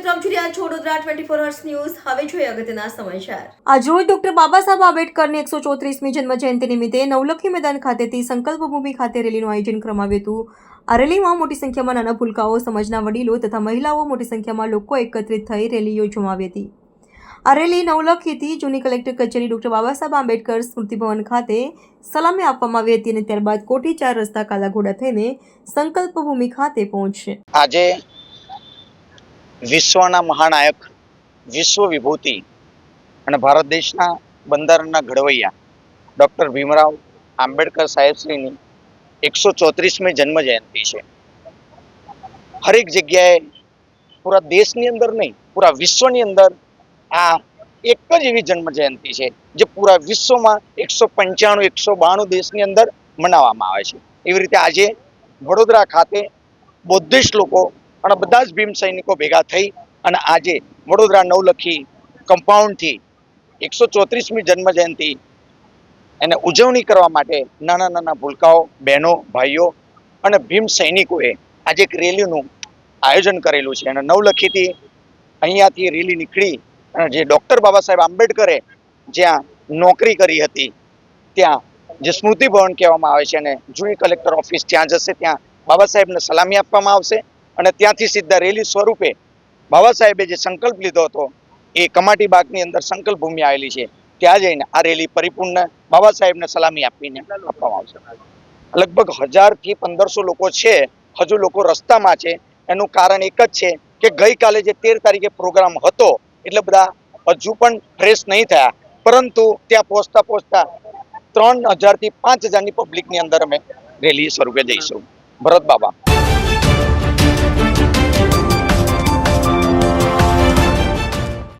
છો Vadodara twenty four hours news હવે જોઈએ અગત્યના સમાચાર. આજરોજ ડોક્ટર બાબા સાહેબ આંબેડકરની એકસો ચોત્રીસમી જન્મ જયંતિ નિમિત્તે નવલખી મેદાન ખાતેથી સંકલ્પ ભૂમિ ખાતે રેલીનું આયોજન કરવામાં આવ્યું હતું. આ રેલીમાં મોટી સંખ્યામાં નાના ભૂલકાઓ સમાજના વડીલો તથા મહિલાઓ મોટી સંખ્યામાં લોકો એકત્રિત થઈ રેલી યોજવામાં આવી હતી. આ રેલી નવલખીથી જૂની કલેક્ટર કચેરી ડોક્ટર બાબા સાહેબ આંબેડકર સ્મૃતિ ભવન ખાતે સલામી આપવામાં આવી હતી અને ત્યારબાદ કોઠી ચાર રસ્તા કાલાઘોડા થઈને સંકલ્પ ભૂમિ ખાતે પહોંચશે. આજે વિશ્વના મહાનાયક વિશ્વ વિભૂતિ અને ભારત દેશના બંધારણના ઘડવૈયા ડૉક્ટર ભીમરાવ આંબેડકર સાહેબશ્રીની એકસો ચોત્રીસમી જન્મ જયંતિ છે. હરેક જગ્યાએ પૂરા દેશની અંદર નહીં, પૂરા વિશ્વની અંદર આ એક જ એવી જન્મ જયંતિ છે, જે પૂરા વિશ્વમાં એકસો પંચાણું, એકસો બાણું દેશની અંદર મનાવવામાં આવે છે. એવી રીતે આજે વડોદરા ખાતે બૌદ્ધિસ્ટ લોકો અને બધા જ ભીમ સૈનિકો ભેગા થઈ અને આજે વડોદરા નવલખી કમ્પાઉન્ડથી એકસો ચોત્રીસમી જન્મ જયંતિ એને ઉજવણી કરવા માટે નાના નાના ભૂલકાઓ, બહેનો, ભાઈઓ અને ભીમ સૈનિકોએ આજે એક રેલીનું આયોજન કરેલું છે. અને નવલખીથી અહીંયાથી રેલી નીકળી અને જે ડૉક્ટર બાબા સાહેબ આંબેડકરે જ્યાં નોકરી કરી હતી, ત્યાં જે સ્મૃતિ કહેવામાં આવે છે અને જૂની કલેક્ટર ઓફિસ ત્યાં જશે, ત્યાં બાબા સાહેબને સલામી આપવામાં આવશે. અને ત્યાંથી સીધા રેલી સ્વરૂપે બાબા સાહેબે જે સંકલ્પ લીધો હતો, એ કમાટી અંદર સંકલ્પ ભૂમિ આવેલી છે ત્યાં જઈને આ રેલી પરિપૂર્ણ બાબા સાહેબને સલામી આપીને આપવામાં આવશે. લગભગ હજારથી પંદરસો લોકો છે, હજુ લોકો રસ્તામાં છે, એનું કારણ એક જ છે કે ગઈકાલે જે તેર તારીખે પ્રોગ્રામ હતો, એટલે બધા હજુ પણ ફ્રેશ નહીં થયા. પરંતુ ત્યાં પહોંચતા પહોંચતા ત્રણ હજારથી પાંચ હજારની પબ્લિકની અંદર અમે રેલી સ્વરૂપે જઈશું. ભરત બાબા